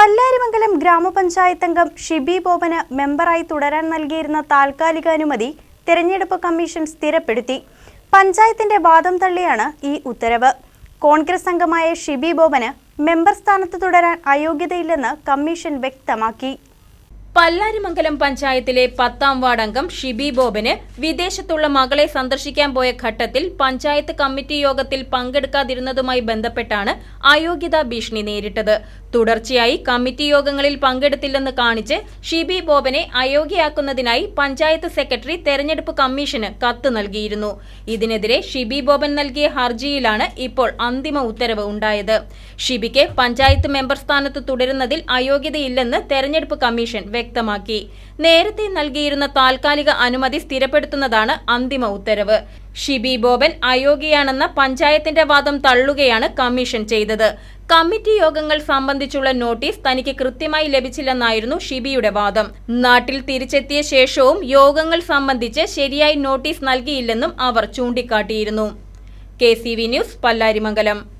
പല്ലാരിമംഗലം ഗ്രാമപഞ്ചായത്ത് അംഗം ഷിബി ബോബന് മെമ്പറായി തുടരാൻ നൽകിയിരുന്ന താൽക്കാലിക അനുമതി തിരഞ്ഞെടുപ്പ് കമ്മീഷൻ സ്ഥിരപ്പെടുത്തി. പഞ്ചായത്തിന്റെ വാദം തള്ളിയാണ് ഈ ഉത്തരവ്. കോൺഗ്രസ് അംഗമായ ഷിബി ബോബന് മെമ്പർ സ്ഥാനത്ത് തുടരാൻ അയോഗ്യതയില്ലെന്ന് കമ്മീഷൻ വ്യക്തമാക്കി. പല്ലാരിമംഗലം പഞ്ചായത്തിലെ പത്താം വാർഡ് അംഗം ഷിബി ബോബന് വിദേശത്തുള്ള മകളെ സന്ദർശിക്കാൻ പോയ ഘട്ടത്തിൽ പഞ്ചായത്ത് കമ്മിറ്റി യോഗത്തിൽ പങ്കെടുക്കാതിരുന്നതുമായി ബന്ധപ്പെട്ടാണ് അയോഗ്യതാ ഭീഷണി നേരിട്ടത്. തുടർച്ചയായി കമ്മിറ്റി യോഗങ്ങളിൽ പങ്കെടുത്തില്ലെന്ന് കാണിച്ച് ഷിബി ബോബനെ അയോഗ്യയാക്കുന്നതിനായി പഞ്ചായത്ത് സെക്രട്ടറി തെരഞ്ഞെടുപ്പ് കമ്മീഷന് കത്ത് നൽകിയിരുന്നു. ഇതിനെതിരെ ഷിബി ബോബൻ നൽകിയ ഹർജിയിലാണ് ഇപ്പോൾ അന്തിമ ഉത്തരവ് ഉണ്ടായത്. ഷിബിക്ക് പഞ്ചായത്ത് മെമ്പർ സ്ഥാനത്ത് തുടരുന്നതിൽ അയോഗ്യതയില്ലെന്ന് തെരഞ്ഞെടുപ്പ് കമ്മീഷൻ വ്യക്തമാക്കി. നേരത്തെ നൽകിയിരുന്ന താൽക്കാലിക അനുമതി സ്ഥിരപ്പെടുത്തുന്നതാണ് അന്തിമ ഉത്തരവ്. ഷിബി ബോബൻ അയോഗ്യയാണെന്ന പഞ്ചായത്തിന്റെ വാദം തള്ളുകയാണ് കമ്മീഷൻ ചെയ്തത്. കമ്മിറ്റി യോഗങ്ങൾ സംബന്ധിച്ചുള്ള നോട്ടീസ് തനിക്ക് കൃത്യമായി ലഭിച്ചില്ലെന്നായിരുന്നു ഷിബിയുടെ വാദം. നാട്ടിൽ തിരിച്ചെത്തിയ ശേഷവും യോഗങ്ങൾ സംബന്ധിച്ച് ശരിയായി നോട്ടീസ് നൽകിയില്ലെന്നും അവർ ചൂണ്ടിക്കാട്ടിയിരുന്നു. K news Pallarimangalam.